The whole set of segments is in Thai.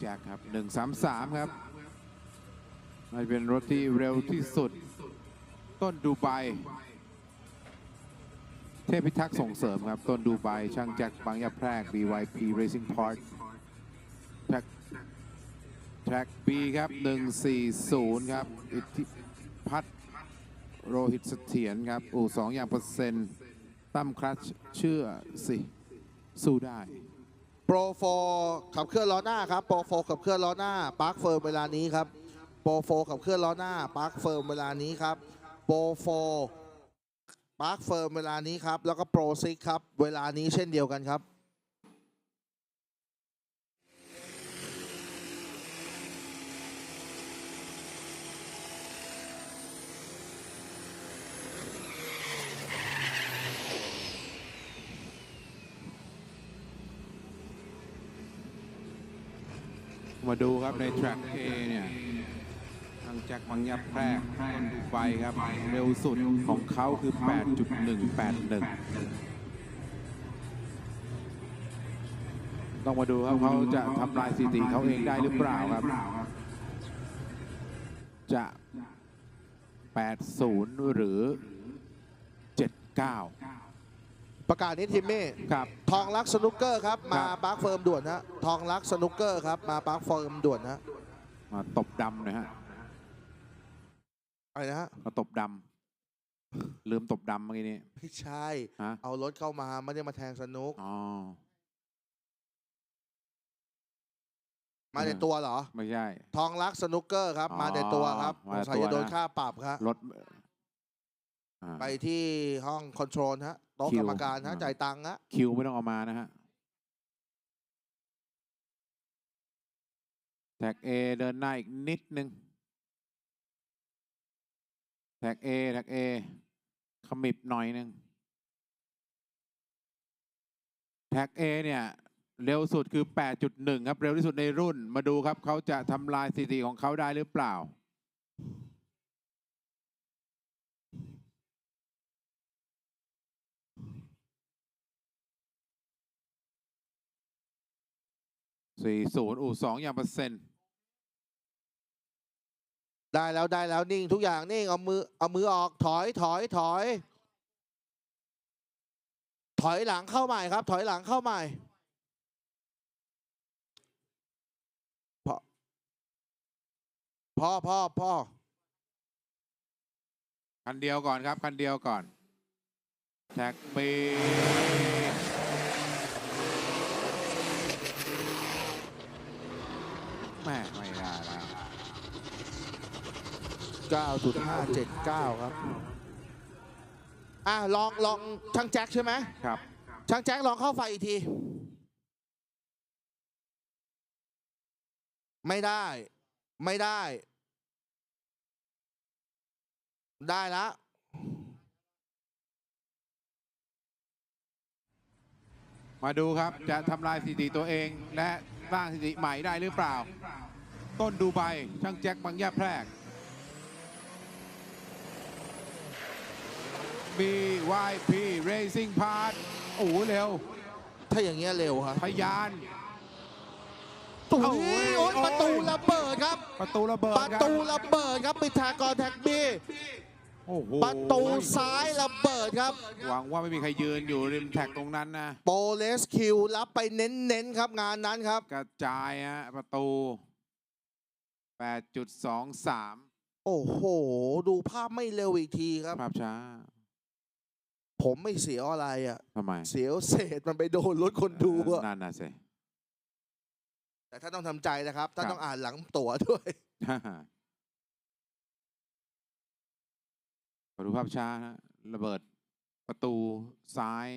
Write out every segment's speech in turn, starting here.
แจ็คครับ 133 ครับมันเป็นรถที่เร็วที่สุด ต้นดูไบเทพพิทักษ์ส่งเสริมครับ ต้นดูไบช่างแจ็คบางยาแพรก BYP Racing Park แท็กแท็ก B ครับ 140 ครับ อิทธิพัฒน์โรหิตเสถียรครับ อู่สองอย่างเปอร์เซ็นต์ตั้มคลัชเชื่อสิ สู้ได้ โปรโฟขับเคลื่อนล้อหน้าครับโปรโฟขับเคลื่อนล้อหน้าปาร์คเฟิร์มเวลานี้ครับโปรโฟขับเคลื่อนล้อหน้าปาร์คเฟิร์มเวลานี้ครับโปรโฟปาร์คเฟิร์มเวลานี้ครับแล้วก็โปรซิกครับเวลานี้เช่นเดียวกันครับ มาดูครับใน track A เนี่ยทางแจ็คบางยับแพรกต้นดูไบครับ เร็วสุดของเขาคือ 8.181ต้องมาดูครับเขาจะทำลายสถิติเขาเองได้หรือเปล่าครับ จะ 80 หรือ 79 ประกาศนี้ทิมมี่ครับ ทองรักสนุกเกอร์ครับ มาครับ ปาร์คเฟิร์มด่วนฮะทองรักสนุกเกอร์ครับมาปาร์คเฟิร์มด่วนฮะมาตบดำนะฮะอะไรนะฮะมาตบดำลืมตบดำเมื่อกี้นี้ไม่ใช่ฮะเอารถเข้ามาไม่ได้มาแทงสนุก อ๋อ มาในตัวเหรอ ไม่ใช่ ทองรักสนุกเกอร์ครับ อ๋อมาในตัวครับมาสในงสัยตัวจะโดนนะ ค่าปรับครับรถอ่า ไปที่ห้องคอนโทรลฮะโต๊ะคิวกรรมการฮะอ่าจ่ายตังค์ฮะคิวไม่ต้องเอามานะฮะแท็ก A เดินหน้าอีกนิดนึงแท็ก A แท็ก A ขมิบหน่อยนึงแท็ก A เนี่ย เร็วสุดคือ 8.1 ครับ เร็วที่สุดในรุ่นมาดูครับ เขาจะทำลายสถิติของเขาได้หรือเปล่า 40อู่2อย่างเปอร์เซ็นต์ได้แล้วได้แล้วนิ่งทุกอย่างนิ่งเอามือเอามือออกถอยถอยถอย ถอยหลังเข้าใหม่ครับ ถอยหลังเข้าใหม่พอพ่อพ่อพ่อคันเดียวก่อนครับ คันเดียวก่อน แท็กปี แม่ไม่ได้แล้ว9.579 ครับ อะลองลองช่างแจ็คใช่ไหมครับช่างแจ็คลองเข้าไฟอีกที ไม่ได้ ไม่ได้ ได้ละมาดูครับจะทำลายสถิติตัวเองและส ร้างสถิติใหม่ได้หรือเปล่า ต้นดูไบช่างแจ็คบางแยกแพรก BYP Racing Part โอ้โหเร็วถ้าอย่างเงี้ยเร็วครับพยาน ตุ้โอ้ยยโอ้ยโอ้ย ประตูระเบิดครับ ประตูระเบิดประครับ ตูระเบิดครับปิดทากรแท็กบี้ โอ้โหประตูซ้ายระเบิดครับ หวังว่าไม่มีใครยืนอยู่ริมแท็กตรงนั้นนะ โปเลสคิวรับไปเน้นๆครับงานนั้นครับ กระจายฮะประตู 8.23 โอ้โห ดูภาพไม่เร็วอีกทีครับ ภาพช้าผมไม่เสียวอะไรอะ ทำไมเสียวเศษมันไปโดนรถคนดูอะนั่นน่ะสิ แต่ถ้าต้องทำใจนะครับ ถ้าครับ ต้องอ่านหลังตั๋วด้วย ขอดูภาพช้าฮะระเบิดประตูซ้าย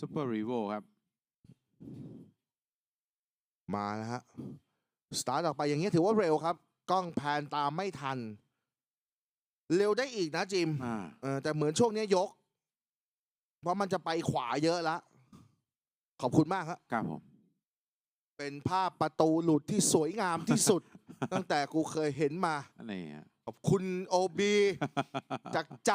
ซุปเปอร์รีโวครับ มาแล้วฮะ สตาร์ทออกไปอย่างเงี้ยถือว่าเร็วครับ กล้องแพนตามไม่ทัน เร็วได้อีกนะจิมอ่า เออแต่เหมือนช่วงเนี้ยยก เพราะมันจะไปขวาเยอะละขอบคุณมากครับ ครับผม เป็นภาพประตูหลุดที่สวยงามที่สุด ตั้งแต่กูเคยเห็นมาอันนี้ฮะ ขอบคุณโอบี จากใจ